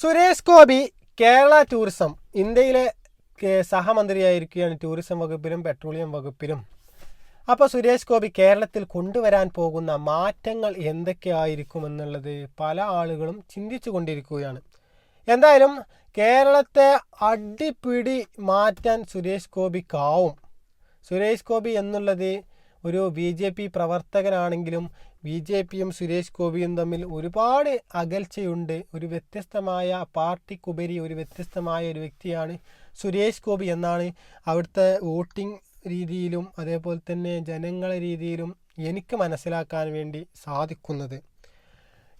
Suresh Gopi Kerala tourism ഇന്ത്യയിലെ സഹമന്ത്രിയായിരിക്കുകയാണ് tourism വകുപ്പിലും petroleum വകുപ്പിലും. അപ്പോൾ സുരേഷ് ഗോപി കേരളത്തിൽ കൊണ്ടുവരാൻ പോകുന്ന മാറ്റങ്ങൾ എന്തൊക്കെയായിരിക്കുമെന്നുള്ളത് പല ആളുകളും ചിന്തിച്ചു കൊണ്ടിരിക്കുകയാണ്. എന്തായാലും കേരളത്തെ അടിപിടി മാറ്റാൻ സുരേഷ് ഗോപിക്കാവും സുരേഷ് ഗോപി എന്നുള്ളത് ഒരു ബി ജെ പി പ്രവർത്തകനാണെങ്കിലും ബി ജെ പിയും സുരേഷ് ഗോപിയും തമ്മിൽ ഒരുപാട് അകൽച്ചയുണ്ട്. ഒരു വ്യത്യസ്തമായ പാർട്ടിക്കുപരി ഒരു വ്യത്യസ്തമായ ഒരു വ്യക്തിയാണ് സുരേഷ് ഗോപി എന്നാണ് അവിടുത്തെ വോട്ടിംഗ് രീതിയിലും അതേപോലെ തന്നെ ജനങ്ങളെ രീതിയിലും എനിക്ക് മനസ്സിലാക്കാൻ വേണ്ടി സാധിക്കുന്നത്.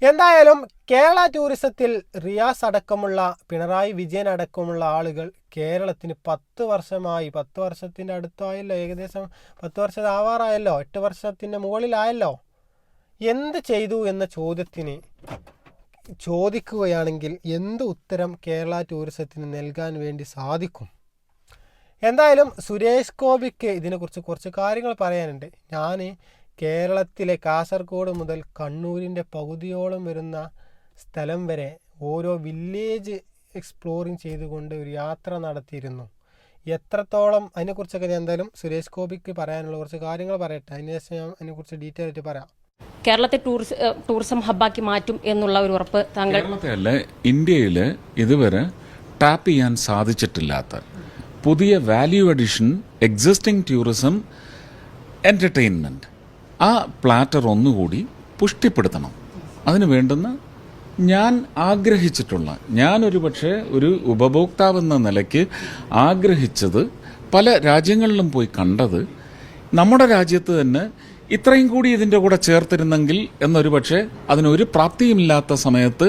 എന്തായാലും കേരള ടൂറിസത്തിൽ റിയാസ് അടക്കമുള്ള പിണറായി വിജയൻ അടക്കമുള്ള ആളുകൾ കേരളത്തിന് പത്ത് വർഷമായി പത്ത് വർഷത്തിന്റെ അടുത്തായല്ലോ ഏകദേശം പത്ത് വർഷം ആവാറായല്ലോ എട്ട് വർഷത്തിന്റെ മുകളിലായല്ലോ. എന്ത് ചെയ്തു എന്ന ചോദ്യത്തിന് ചോദിക്കുകയാണെങ്കിൽ എന്ത് ഉത്തരം കേരള ടൂറിസത്തിന് നൽകാൻ വേണ്ടി സാധിക്കും? എന്തായാലും സുരേഷ് ഗോപിക്ക് ഇതിനെക്കുറിച്ച് കുറച്ച് കാര്യങ്ങൾ പറയാനുണ്ട്. ഞാൻ കേരളത്തിലെ കാസർഗോഡ് മുതൽ കണ്ണൂരിന്റെ പകുതിയോളം വരുന്ന സ്ഥലം വരെ ഓരോ വില്ലേജ് എക്സ്പ്ലോറിങ് ചെയ്തുകൊണ്ട് ഒരു യാത്ര നടത്തിയിരുന്നു. എത്രത്തോളം അതിനെക്കുറിച്ചൊക്കെ ഞാൻ എന്തായാലും സുരേഷ് ഗോപിക്ക് പറയാനുള്ള കുറച്ച് കാര്യങ്ങൾ പറയട്ടെ. അതിനുശേഷം ഞാൻ അതിനെക്കുറിച്ച് ഡീറ്റെയിൽ ആയിട്ട് പറയാം. കേരളത്തെ ടൂറിസം ടൂറിസം ഹബ്ബാക്കി മാറ്റും എന്നുള്ള ഒരു ഉറപ്പ് താങ്കൾ അല്ല ഇന്ത്യയിൽ ഇതുവരെ ടാപ്പ് ചെയ്യാൻ സാധിച്ചിട്ടില്ലാത്ത പുതിയ value addition existing tourism entertainment ആ പ്ലാറ്റർ ഒന്നുകൂടി പുഷ്ടിപ്പെടുത്തണം. അതിന് വേണ്ടുന്ന ഞാൻ ആഗ്രഹിച്ചിട്ടുള്ള ഞാനൊരു പക്ഷേ ഒരു ഉപഭോക്താവെന്ന നിലയ്ക്ക് ആഗ്രഹിച്ചത് പല രാജ്യങ്ങളിലും പോയി കണ്ടത് നമ്മുടെ രാജ്യത്ത് തന്നെ ഇത്രയും കൂടി ഇതിന്റെ കൂടെ ചേർത്തിരുന്നെങ്കിൽ എന്നൊരു പക്ഷേ അതിനൊരു പ്രാപ്തിയുമില്ലാത്ത സമയത്ത്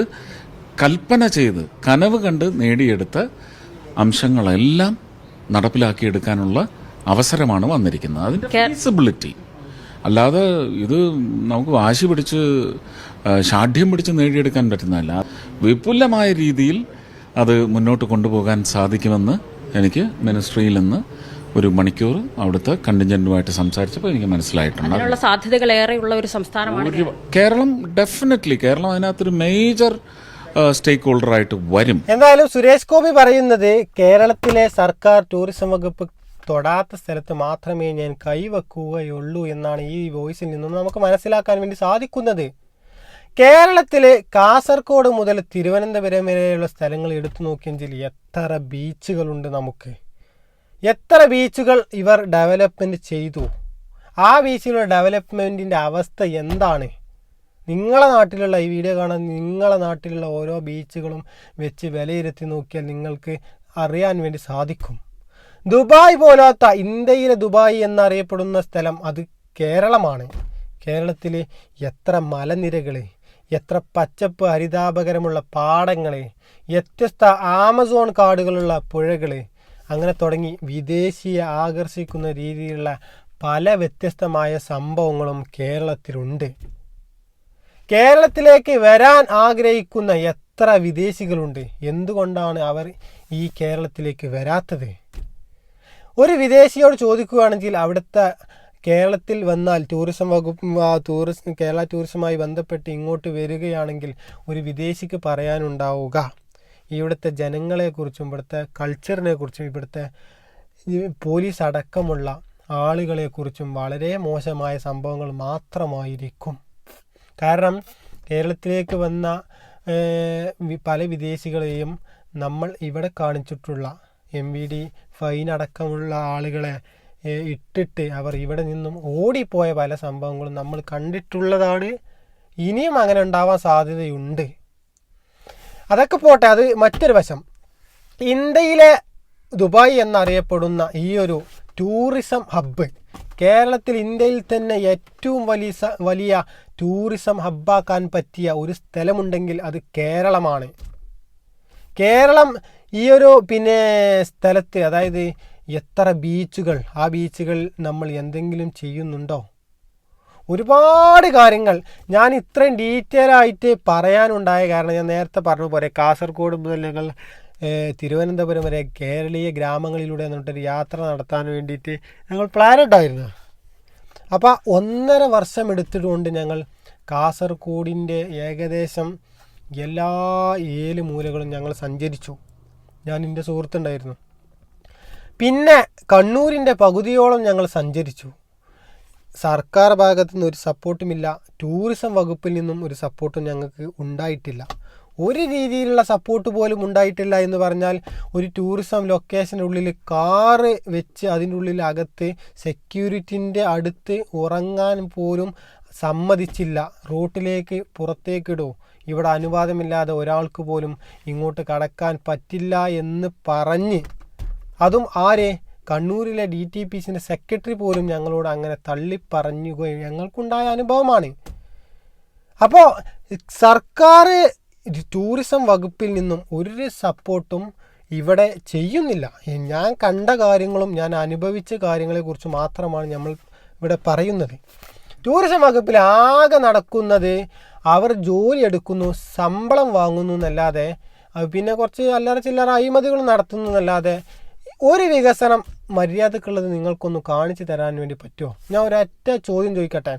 കൽപ്പന ചെയ്ത് കനവ് കണ്ട് നേടിയെടുത്ത അംശങ്ങളെല്ലാം നടപ്പിലാക്കിയെടുക്കാനുള്ള അവസരമാണ് വന്നിരിക്കുന്നത്. അതിന്റെ ഫീസിബിലിറ്റി അല്ലാതെ ഇത് നമുക്ക് വാശി പിടിച്ച് ഷാഠ്യം പിടിച്ച് നേടിയെടുക്കാൻ പറ്റുന്നതല്ല. വിപുലമായ രീതിയിൽ അത് മുന്നോട്ട് കൊണ്ടുപോകാൻ സാധിക്കുമെന്ന് എനിക്ക് മിനിസ്ട്രിയിൽ നിന്ന് ഒരു മണിക്കൂർ അവിടുത്തെ കണ്ടിഞ്ചന്റുമായിട്ട് സംസാരിച്ചപ്പോൾ എനിക്ക് മനസ്സിലായിട്ടുണ്ട്. അതിനുള്ള സാധ്യതകൾ ഏറെയുള്ള ഒരു സംസ്ഥാനമാണ് കേരളം ഡെഫിനറ്റ്ലി കേരളം അതിനകത്തൊരു മേജർ സ്റ്റേക്ക് ഹോൾഡറായിട്ട് വരും. എന്തായാലും സുരേഷ് ഗോപി പറയുന്നത് കേരളത്തിലെ സർക്കാർ ടൂറിസം വകുപ്പ് തൊടാത്ത സ്ഥലത്ത് മാത്രമേ ഞാൻ കൈവെക്കുകയുള്ളൂ എന്നാണ് ഈ വോയിസിൽ നിന്നും നമുക്ക് മനസ്സിലാക്കാൻ വേണ്ടി സാധിക്കുന്നത്. കേരളത്തിലെ കാസർഗോഡ് മുതൽ തിരുവനന്തപുരം വരെയുള്ള സ്ഥലങ്ങൾ എടുത്തു നോക്കിയെങ്കിൽ എത്ര ബീച്ചുകളുണ്ട് നമുക്ക്. എത്ര ബീച്ചുകൾ ഇവർ ഡെവലപ്മെന്റ് ചെയ്തു? ആ ബീച്ചിലുള്ള ഡെവലപ്മെന്റിന്റെ അവസ്ഥ എന്താണ്? നിങ്ങളെ നാട്ടിലുള്ള ഈ വീഡിയോ കാണാൻ നിങ്ങളെ നാട്ടിലുള്ള ഓരോ ബീച്ചുകളും വെച്ച് വിലയിരുത്തി നോക്കിയാൽ നിങ്ങൾക്ക് അറിയാൻ വേണ്ടി സാധിക്കും. ദുബായ് പോലാത്ത ഇന്ത്യയിലെ ദുബായ് എന്നറിയപ്പെടുന്ന സ്ഥലം അത് കേരളമാണ്. കേരളത്തിൽ എത്ര മലനിരകൾ എത്ര പച്ചപ്പ് ഹരിതാപകരമുള്ള പാടങ്ങൾ വ്യത്യസ്ത ആമസോൺ കാടുകളുള്ള പുഴകൾ അങ്ങനെ തുടങ്ങി വിദേശിയെ ആകർഷിക്കുന്ന രീതിയിലുള്ള പല വ്യത്യസ്തമായ സംഭവങ്ങളും കേരളത്തിലുണ്ട്. കേരളത്തിലേക്ക് വരാൻ ആഗ്രഹിക്കുന്ന എത്ര വിദേശികളുണ്ട്? എന്തുകൊണ്ടാണ് അവർ ഈ കേരളത്തിലേക്ക് വരാത്തത്? ഒരു വിദേശിയോട് ചോദിക്കുകയാണെങ്കിൽ അവിടുത്തെ കേരളത്തിൽ വന്നാൽ ടൂറിസം വകുപ്പ് ആ, ടൂറിസം കേരള ടൂറിസവുമായി ബന്ധപ്പെട്ട് ഇങ്ങോട്ട് വരികയാണെങ്കിൽ ഒരു വിദേശിക്ക് പറയാനുണ്ടാവുക. ഇവിടുത്തെ ജനങ്ങളെക്കുറിച്ചും ഇവിടുത്തെ കൾച്ചറിനെ കുറിച്ചും ഇവിടുത്തെ പോലീസ് അടക്കമുള്ള ആളുകളെക്കുറിച്ചും വളരെ മോശമായ സംഭവങ്ങൾ മാത്രമായിരിക്കും. കാരണം കേരളത്തിലേക്ക് വന്ന പല വിദേശികളെയും നമ്മൾ ഇവിടെ കാണിച്ചിട്ടുള്ള എം വി ഡി ഫൈൻ അടക്കമുള്ള ആളുകളെ ഇട്ടിട്ട് അവർ ഇവിടെ നിന്നും ഓടിപ്പോയ പല സംഭവങ്ങളും നമ്മൾ കണ്ടിട്ടുള്ളതാണ്. ഇനിയും അങ്ങനെ ഉണ്ടാവാൻ സാധ്യതയുണ്ട്. അതൊക്കെ പോട്ടെ അത് മറ്റൊരു വശം. ഇന്ത്യയിലെ ദുബായ് എന്നറിയപ്പെടുന്ന ഈ ഒരു ടൂറിസം ഹബ്ബ് കേരളത്തിൽ ഇന്ത്യയിൽ തന്നെ ഏറ്റവും വലിയ വലിയ ടൂറിസം ഹബ്ബാക്കാൻ പറ്റിയ ഒരു സ്ഥലമുണ്ടെങ്കിൽ അത് കേരളമാണ്. കേരളം ഈ ഒരു പിന്നെ സ്ഥലത്ത് അതായത് എത്ര ബീച്ചുകൾ ആ ബീച്ചുകൾ നമ്മൾ എന്തെങ്കിലും ചെയ്യുന്നുണ്ടോ? ഒരുപാട് കാര്യങ്ങൾ ഞാൻ ഇത്രയും ഡീറ്റെയിൽ ആയിട്ട് പറയാനുണ്ടായ കാരണം ഞാൻ നേരത്തെ പറഞ്ഞ പോലെ കാസർഗോഡ് മുതൽ ഞങ്ങൾ തിരുവനന്തപുരം വരെ കേരളീയ ഗ്രാമങ്ങളിലൂടെ എന്നിട്ടൊരു യാത്ര നടത്താൻ വേണ്ടിയിട്ട് ഞങ്ങൾ പ്ലാൻ ഉണ്ടായിരുന്നു അപ്പോൾ ഒന്നര വർഷം എടുത്തിട്ടുകൊണ്ട് ഞങ്ങൾ കാസർഗോഡിന്റെ ഏകദേശം എല്ലാ ഏഴ് മൂലകളും ഞങ്ങൾ സഞ്ചരിച്ചു. ഞാൻ എന്റെ സുഹൃത്തുണ്ടായിരുന്നു. പിന്നെ കണ്ണൂരിന്റെ പകുതിയോളം ഞങ്ങൾ സഞ്ചരിച്ചു. സർക്കാർ ഭാഗത്തു നിന്ന് ഒരു സപ്പോർട്ടുമില്ല. ടൂറിസം വകുപ്പിൽ നിന്നും ഒരു സപ്പോർട്ടും ഞങ്ങൾക്ക് ഉണ്ടായിട്ടില്ല. ഒരു രീതിയിലുള്ള സപ്പോർട്ട് പോലും ഉണ്ടായിട്ടില്ല എന്ന് പറഞ്ഞാൽ ഒരു ടൂറിസം ലൊക്കേഷന്റെ ഉള്ളിൽ കാറ് വെച്ച് അതിന്റെ ഉള്ളിൽ അകത്ത് സെക്യൂരിറ്റിന്റെ അടുത്ത് ഉറങ്ങാൻ പോലും സമ്മതിച്ചില്ല. റോട്ടിലേക്ക് പുറത്തേക്കിടോ ഇവിടെ അനുവാദമില്ലാതെ ഒരാൾക്ക് പോലും ഇങ്ങോട്ട് കടക്കാൻ പറ്റില്ല എന്ന് പറഞ്ഞ്. അതും ആരെ? കണ്ണൂരിലെ ഡി ടി പി സിന്റെ സെക്രട്ടറി പോലും ഞങ്ങളോട് അങ്ങനെ തള്ളിപ്പറഞ്ഞു ഞങ്ങൾക്കുണ്ടായ അനുഭവമാണ്. അപ്പോൾ സർക്കാർ ടൂറിസം വകുപ്പിൽ നിന്നും ഒരു സപ്പോർട്ടും ഇവിടെ ചെയ്യുന്നില്ല. ഞാൻ കണ്ട കാര്യങ്ങളും ഞാൻ അനുഭവിച്ച കാര്യങ്ങളെക്കുറിച്ച് മാത്രമാണ് നമ്മൾ ഇവിടെ പറയുന്നത്. ടൂറിസം വകുപ്പിൽ ആകെ നടക്കുന്നത് അവർ ജോലി എടുക്കുന്നു ശമ്പളം വാങ്ങുന്നു എന്നല്ലാതെ പിന്നെ കുറച്ച് അല്ലറ ചില്ലറ അഴിമതികൾ നടത്തുന്നു എന്നല്ലാതെ ഒരു വികസനം മര്യാദക്കുള്ളത് നിങ്ങൾക്കൊന്ന് കാണിച്ചു തരാൻ വേണ്ടി പറ്റുമോ? ഞാൻ ഒരൊറ്റ ചോദ്യം ചോദിക്കട്ടെ.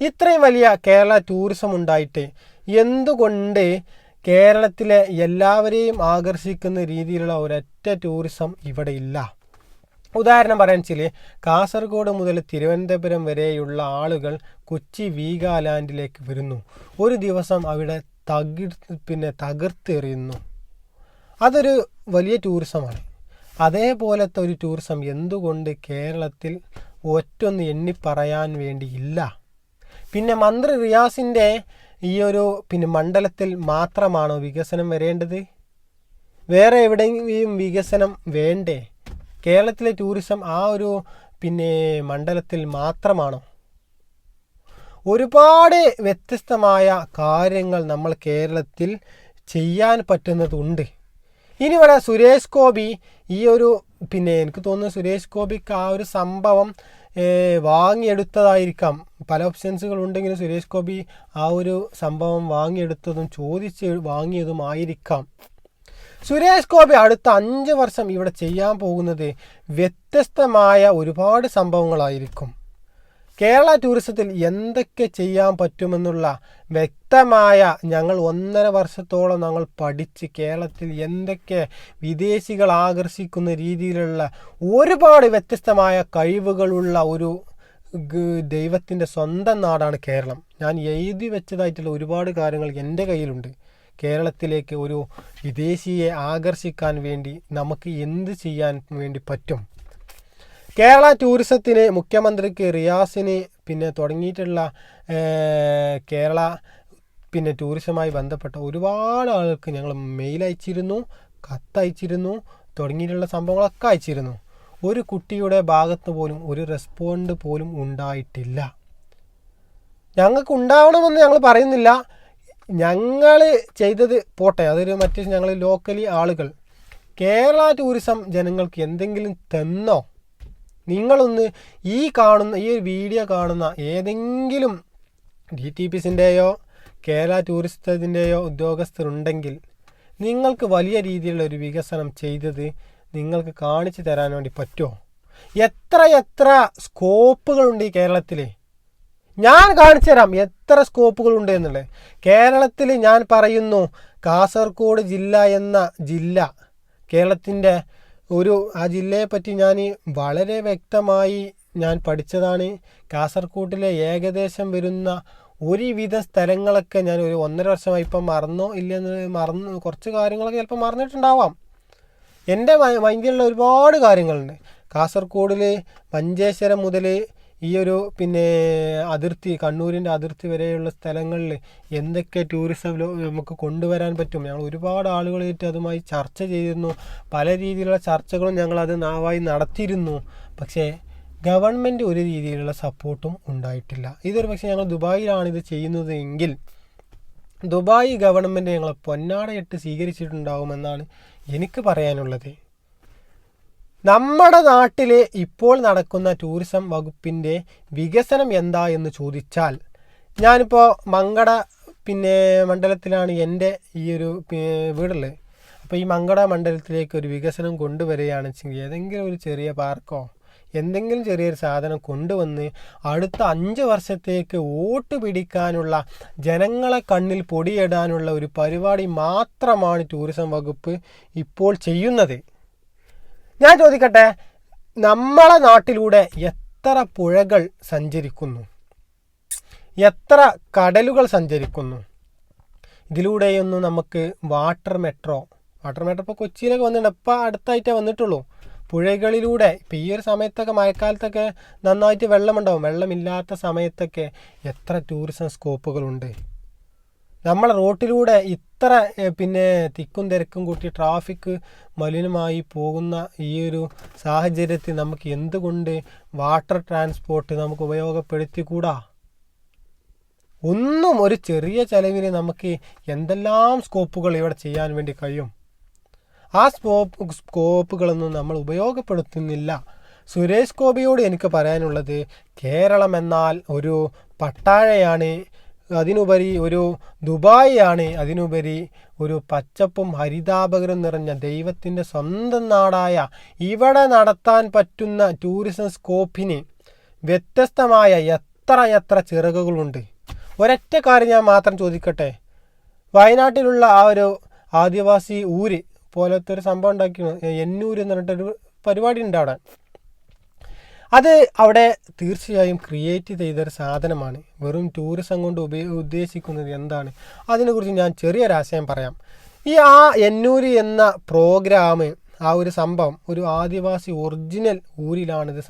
ഇത്രയും വലിയ കേരള ടൂറിസം ഉണ്ടായിട്ട് എന്തുകൊണ്ട് കേരളത്തിലെ എല്ലാവരെയും ആകർഷിക്കുന്ന രീതിയിലുള്ള ഒരൊറ്റ ടൂറിസം ഇവിടെ ഇല്ല? ഉദാഹരണം പറയാൻ വെച്ചാൽ കാസർഗോഡ് മുതൽ തിരുവനന്തപുരം വരെയുള്ള ആളുകൾ കൊച്ചി വീഗാലാൻഡിലേക്ക് വരുന്നു. ഒരു ദിവസം അവിടെ തകിർ പിന്നെ തകർത്തെറിയുന്നു. അതൊരു വലിയ ടൂറിസമാണ് അതേപോലത്തെ ഒരു ടൂറിസം എന്തുകൊണ്ട് കേരളത്തിൽ ഒറ്റൊന്ന് എണ്ണി പറയാൻ വേണ്ടിയില്ല പിന്നെ മന്ത്രി റിയാസിന്റെ ഈ ഒരു പിന്നെ മണ്ഡലത്തിൽ മാത്രമാണോ വികസനം വരേണ്ടത്? വേറെ എവിടെയും വികസനം വേണ്ടേ? കേരളത്തിലെ ടൂറിസം ആ ഒരു പിന്നെ മണ്ഡലത്തിൽ മാത്രമാണോ? ഒരുപാട് വ്യത്യസ്തമായ കാര്യങ്ങൾ നമ്മൾ കേരളത്തിൽ ചെയ്യാൻ പറ്റുന്നതുണ്ട്. ഇനി ഇവിടെ സുരേഷ് ഗോപി ഈ ഒരു പിന്നെ എനിക്ക് തോന്നുന്നു സുരേഷ് ഗോപിക്ക് ആ ഒരു സംഭവം വാങ്ങിയെടുത്തതായിരിക്കാം. പല ഓപ്ഷൻസുകൾ ഉണ്ടെങ്കിലും സുരേഷ് ഗോപി ആ ഒരു സംഭവം വാങ്ങിയെടുത്തതും ചോദിച്ച് വാങ്ങിയതും ആയിരിക്കാം സുരേഷ് ഗോപി അടുത്ത അഞ്ച് വർഷം ഇവിടെ ചെയ്യാൻ പോകുന്നത് വ്യത്യസ്തമായ ഒരുപാട് സംഭവങ്ങളായിരിക്കും. കേരള ടൂറിസത്തിൽ എന്തൊക്കെ ചെയ്യാൻ പറ്റുമെന്നുള്ള വ്യക്തമായ ഞങ്ങൾ ഒന്നര വർഷത്തോളം ഞങ്ങൾ പഠിച്ച് കേരളത്തിൽ എന്തൊക്കെ വിദേശികൾ ആകർഷിക്കുന്ന രീതിയിലുള്ള ഒരുപാട് വ്യത്യസ്തമായ കഴിവുകളുള്ള ഒരു ദൈവത്തിന്റെ സ്വന്തം നാടാണ് കേരളം. ഞാൻ എഴുതി വെച്ചതായിട്ടുള്ള ഒരുപാട് കാര്യങ്ങൾ എന്റെ കയ്യിലുണ്ട്. കേരളത്തിലേക്ക് ഒരു വിദേശിയെ ആകർഷിക്കാൻ വേണ്ടി നമുക്ക് എന്ത് ചെയ്യാൻ വേണ്ടി പറ്റും? കേരള ടൂറിസത്തിന് മുഖ്യമന്ത്രിക്ക് റിയാസിന് പിന്നെ തുടങ്ങിയിട്ടുള്ള കേരള പിന്നെ ടൂറിസവുമായി ബന്ധപ്പെട്ട ഒരുപാട് ആൾക്ക് ഞങ്ങൾ മെയിൽ അയച്ചിരുന്നു കത്തയച്ചിരുന്നു തുടങ്ങിയിട്ടുള്ള സംഭവങ്ങളൊക്കെ അയച്ചിരുന്നു. ഒരു കുട്ടിയുടെ ഭാഗത്ത് പോലും ഒരു റെസ്പോണ്ട് പോലും ഉണ്ടായിട്ടില്ല. ഞങ്ങൾക്ക് ഉണ്ടാവണമെന്ന് ഞങ്ങൾ പറയുന്നില്ല. ഞങ്ങൾ ചെയ്തത് പോട്ടെ അതൊരു മറ്റ് ഞങ്ങൾ ലോക്കലി ആളുകൾ. കേരള ടൂറിസം ജനങ്ങൾക്ക് എന്തെങ്കിലും തന്നോ? നിങ്ങളൊന്ന് ഈ കാണുന്ന ഈ വീഡിയോ കാണുന്ന ഏതെങ്കിലും ഡി ടി പി സിന്റെയോ കേരള ടൂറിസത്തിന്റെയോ ഉദ്യോഗസ്ഥരുണ്ടെങ്കിൽ നിങ്ങൾക്ക് വലിയ രീതിയിലുള്ള ഒരു വികസനം ചെയ്തത് നിങ്ങൾക്ക് കാണിച്ചു തരാൻ വേണ്ടി പറ്റുമോ? എത്ര എത്ര സ്കോപ്പുകളുണ്ട് ഈ കേരളത്തിൽ ഞാൻ കാണിച്ചു തരാം എത്ര സ്കോപ്പുകളുണ്ട് എന്നുള്ളത്. കേരളത്തിൽ ഞാൻ പറയുന്നു കാസർഗോഡ് ജില്ല എന്ന ജില്ല കേരളത്തിന്റെ ഒരു ആ ജില്ലയെപ്പറ്റി ഞാൻ വളരെ വ്യക്തമായി ഞാൻ പഠിച്ചതാണ്. കാസർഗോഡിലെ ഏകദേശം വരുന്ന ഒരുവിധ സ്ഥലങ്ങളൊക്കെ ഞാൻ ഒരു ഒന്നര വർഷമായി ഇപ്പം മറന്നോ ഇല്ലെന്ന് മറന്ന് കുറച്ച് കാര്യങ്ങളൊക്കെ ചിലപ്പോൾ മറന്നിട്ടുണ്ടാവാം. എന്റെ മൈൻഡിലുള്ള ഒരുപാട് കാര്യങ്ങളുണ്ട്. കാസർഗോഡിൽ മഞ്ചേശ്വരം മുതൽ ഈ ഒരു പിന്നെ അതിർത്തി കണ്ണൂരിന്റെ അതിർത്തി വരെയുള്ള സ്ഥലങ്ങളിൽ എന്തൊക്കെ ടൂറിസം നമുക്ക് കൊണ്ടുവരാൻ പറ്റും? ഞങ്ങൾ ഒരുപാട് ആളുകളായിട്ട് അതുമായി ചർച്ച ചെയ്തിരുന്നു. പല രീതിയിലുള്ള ചർച്ചകളും ഞങ്ങളത് നാവായി നടത്തിയിരുന്നു. പക്ഷേ ഗവൺമെന്റ് ഒരു രീതിയിലുള്ള സപ്പോർട്ടും ഉണ്ടായിട്ടില്ല. ഇതൊരു പക്ഷേ ഞങ്ങൾ ദുബായിലാണ് ഇത് ചെയ്യുന്നത് എങ്കിൽ ദുബായ് ഗവൺമെന്റ് ഞങ്ങളെ പൊന്നാടയിട്ട് സ്വീകരിച്ചിട്ടുണ്ടാകുമെന്നാണ് എനിക്ക് പറയാനുള്ളത്. നമ്മുടെ നാട്ടിലെ ഇപ്പോൾ നടക്കുന്ന ടൂറിസം വകുപ്പിന്റെ വികസനം എന്താ എന്ന് ചോദിച്ചാൽ ഞാനിപ്പോൾ മങ്കട പിന്നെ മണ്ഡലത്തിലാണ് എന്റെ ഈ ഒരു വീടുള്ളത് അപ്പോൾ ഈ മങ്കട മണ്ഡലത്തിലേക്ക് ഒരു വികസനം കൊണ്ടുവരികയാണെന്ന് ഏതെങ്കിലും ഒരു ചെറിയ പാർക്കോ എന്തെങ്കിലും ചെറിയൊരു സാധനം കൊണ്ടുവന്ന് അടുത്ത അഞ്ച് വർഷത്തേക്ക് വോട്ട് പിടിക്കാനുള്ള ജനങ്ങളെ കണ്ണിൽ പൊടിയിടാനുള്ള ഒരു പരിപാടി മാത്രമാണ് ടൂറിസം വകുപ്പ് ഇപ്പോൾ ചെയ്യുന്നത്. ഞാൻ ചോദിക്കട്ടെ നമ്മളെ നാട്ടിലൂടെ എത്ര പുഴകൾ സഞ്ചരിക്കുന്നു? എത്ര കടലുകൾ സഞ്ചരിക്കുന്നു? ഇതിലൂടെയൊന്നും നമുക്ക് വാട്ടർ മെട്രോ വാട്ടർ മെട്രോ ഇപ്പോൾ കൊച്ചിയിലൊക്കെ വന്നിട്ടുണ്ട് ഇപ്പോൾ അടുത്തായിട്ടേ വന്നിട്ടുള്ളൂ. പുഴകളിലൂടെ ഇപ്പം ഈ ഒരു സമയത്തൊക്കെ മഴക്കാലത്തൊക്കെ നന്നായിട്ട് വെള്ളമുണ്ടാവും. വെള്ളമില്ലാത്ത സമയത്തൊക്കെ എത്ര ടൂറിസം സ്കോപ്പുകളുണ്ട് നമ്മളെ റോട്ടിലൂടെ ഇത്ര പിന്നെ തിക്കും തിരക്കും കൂട്ടി ട്രാഫിക് മലിനമായി പോകുന്ന ഈ ഒരു സാഹചര്യത്തിൽ നമുക്ക് എന്തുകൊണ്ട് വാട്ടർ ട്രാൻസ്പോർട്ട് നമുക്ക് ഉപയോഗപ്പെടുത്തിക്കൂടാ? ഒന്നും ഒരു ചെറിയ ചെലവിന് നമുക്ക് എന്തെല്ലാം സ്കോപ്പുകൾ ഇവിടെ ചെയ്യാൻ വേണ്ടി കഴിയും? ആ സ്കോപ്പ് സ്കോപ്പുകളൊന്നും നമ്മൾ ഉപയോഗപ്പെടുത്തുന്നില്ല. സുരേഷ് ഗോപിയോട് എനിക്ക് പറയാനുള്ളത് കേരളം എന്നാൽ ഒരു പട്ടാഴയാണ് അതിനുപരി ഒരു ദുബായിയാണ് അതിനുപരി ഒരു പച്ചപ്പും ഹരിതാപകരം നിറഞ്ഞ ദൈവത്തിന്റെ സ്വന്തം നാടായ ഇവിടെ നടത്താൻ പറ്റുന്ന ടൂറിസം സ്കോപ്പിന് വ്യത്യസ്തമായ എത്ര എത്ര ചിറകുകളുണ്ട്. ഒരൊറ്റ കാര്യം ഞാൻ മാത്രം ചോദിക്കട്ടെ? വയനാട്ടിലുള്ള ആ ഒരു ആദിവാസി ഊര് പോലത്തെ ഒരു സംഭവം ഉണ്ടാക്കി എന്നൂര് എന്ന് പറഞ്ഞിട്ടൊരു പരിപാടി ഉണ്ട് അവിടെ. അത് അവിടെ തീർച്ചയായും ക്രിയേറ്റ് ചെയ്തൊരു സാധനമാണ്. വെറും ടൂറിസം കൊണ്ട് ഉപയോ ഉദ്ദേശിക്കുന്നത് എന്താണ്? അതിനെക്കുറിച്ച് ഞാൻ ചെറിയൊരാശയം പറയാം. ഈ ആ എന്നൂര് എന്ന പ്രോഗ്രാം ആ ഒരു സംഭവം ഒരു ആദിവാസി ഒറിജിനൽ ഊരിലാണിത്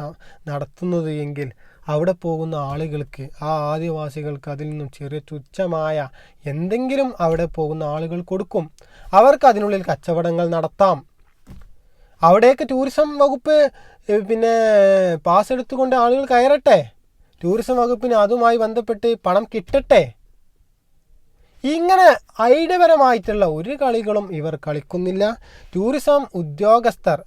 നടത്തുന്നത് എങ്കിൽ അവിടെ പോകുന്ന ആളുകൾക്ക് ആ ആദിവാസികൾക്ക് അതിൽ നിന്നും ചെറിയ തുച്ഛമായ എന്തെങ്കിലും അവിടെ പോകുന്ന ആളുകൾ കൊടുക്കും. അവർക്ക് അതിനുള്ളിൽ കച്ചവടങ്ങൾ നടത്താം. അവിടേക്ക് ടൂറിസം വകുപ്പ് പിന്നെ പാസ് എടുത്തുകൊണ്ട് ആളുകൾ കയറട്ടെ? ടൂറിസം വകുപ്പിന് അതുമായി ബന്ധപ്പെട്ട് പണം കിട്ടട്ടെ? ഇങ്ങനെ ഐഡിയപരമായിട്ടുള്ള ഒരു കളികളും ഇവർ കളിക്കുന്നില്ല. ടൂറിസം ഉദ്യോഗസ്ഥർ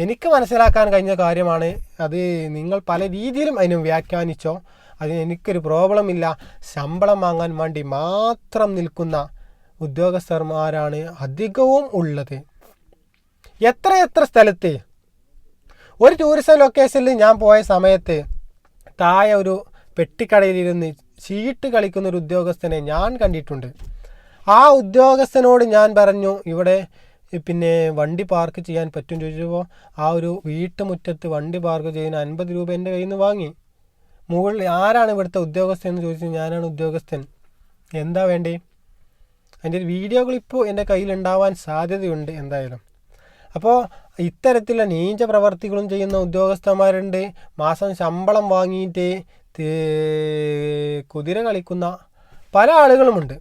എനിക്ക് മനസ്സിലാക്കാൻ കഴിഞ്ഞ കാര്യമാണ് അത് നിങ്ങൾ പല രീതിയിലും അതിനെ വ്യാഖ്യാനിച്ചോ. അതിന് എനിക്കൊരു പ്രോബ്ലം ഇല്ല. ശമ്പളം വാങ്ങാൻ വേണ്ടി മാത്രം നിൽക്കുന്ന ഉദ്യോഗസ്ഥന്മാരാണ് അധികവും ഉള്ളത്. എത്ര എത്ര സ്ഥലത്ത് ഒരു ടൂറിസം ലൊക്കേഷനിൽ ഞാൻ പോയ സമയത്ത് താഴെ ഒരു പെട്ടിക്കടയിലിരുന്ന് ചീട്ട് കളിക്കുന്ന ഒരു ഉദ്യോഗസ്ഥനെ ഞാൻ കണ്ടിട്ടുണ്ട്. ആ ഉദ്യോഗസ്ഥനോട് ഞാൻ പറഞ്ഞു ഇവിടെ പിന്നെ വണ്ടി പാർക്ക് ചെയ്യാൻ പറ്റും ചോദിച്ചപ്പോൾ ആ ഒരു വീട്ടുമുറ്റത്ത് വണ്ടി പാർക്ക് ചെയ്യുന്ന അൻപത് രൂപ എന്റെ കയ്യിൽ നിന്ന് വാങ്ങി. മുകളിൽ ആരാണ് ഇവിടുത്തെ ഉദ്യോഗസ്ഥൻ എന്ന് ചോദിച്ചു ഞാനാണ് ഉദ്യോഗസ്ഥൻ. എന്താ വേണ്ടേ? അതിന്റെ ഒരു വീഡിയോകൾ ഇപ്പോൾ എന്റെ കയ്യിലുണ്ടാവാൻ സാധ്യതയുണ്ട് എന്തായാലും. അപ്പോൾ ഇത്തരത്തിലുള്ള നീച പ്രവർത്തികളും ചെയ്യുന്ന ഉദ്യോഗസ്ഥന്മാരുണ്ട്. മാസം ശമ്പളം വാങ്ങിയിട്ട് കുതിര കളിക്കുന്ന പല ആളുകളുമുണ്ട്.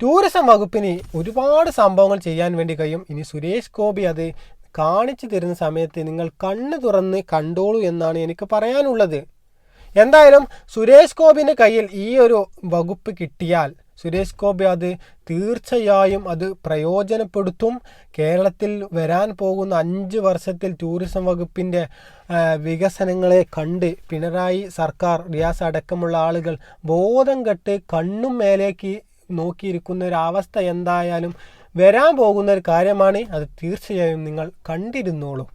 ടൂറിസം വകുപ്പിന് ഒരുപാട് സംഭവങ്ങൾ ചെയ്യാൻ വേണ്ടി കഴിയും. ഇനി സുരേഷ് ഗോപി അത് കാണിച്ചു തരുന്ന സമയത്ത് നിങ്ങൾ കണ്ണ് തുറന്ന് കണ്ടോളൂ എന്നാണ് എനിക്ക് പറയാനുള്ളത്. എന്തായാലും സുരേഷ് ഗോപിന്റെ കയ്യിൽ ഈ ഒരു വകുപ്പ് കിട്ടിയാൽ സുരേഷ് ഗോപി അത് തീർച്ചയായും അത് പ്രയോജനപ്പെടുത്തും. കേരളത്തിൽ വരാൻ പോകുന്ന അഞ്ച് വർഷത്തിൽ ടൂറിസം വകുപ്പിന്റെ വികസനങ്ങളെ കണ്ട് പിണറായി സർക്കാർ റിയാസ് അടക്കമുള്ള ആളുകൾ ബോധം കെട്ട് കണ്ണും മേലേക്ക് നോക്കിയിരിക്കുന്ന ഒരു അവസ്ഥ എന്തായാലും വരാൻ പോകുന്ന ഒരു കാര്യമാണ്. അത് തീർച്ചയായും നിങ്ങൾ കണ്ടിരുന്നോളൂ.